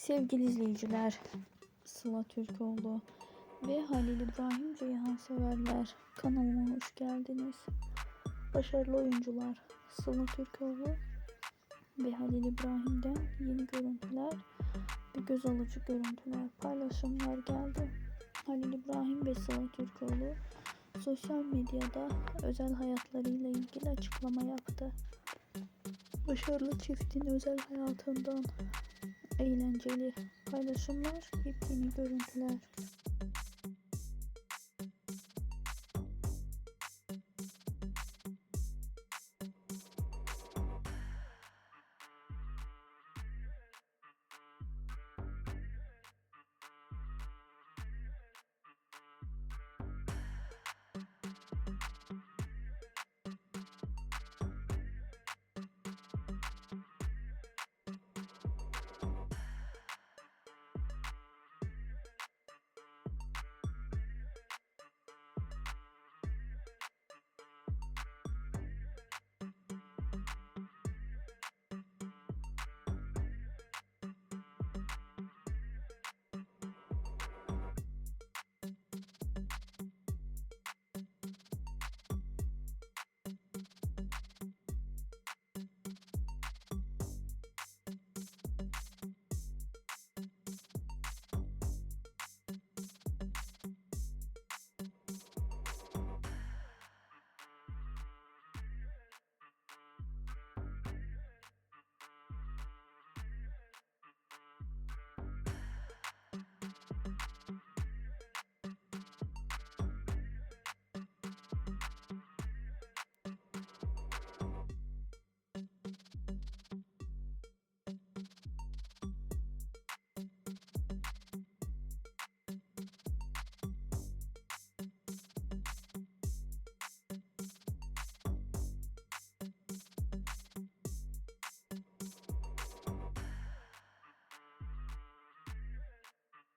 Sevgili izleyiciler, Sıla Türkoğlu ve Halil İbrahim Ceyhan severler kanalıma hoş geldiniz. Başarılı oyuncular Sıla Türkoğlu ve Halil İbrahim'den yeni görüntüler ve göz alıcı görüntüler, paylaşımlar geldi. Halil İbrahim ve Sıla Türkoğlu sosyal medyada özel hayatlarıyla ilgili açıklama yaptı. Başarılı çiftin özel hayatından eğlenceli paylaşımlar, yepyeni görüntüler.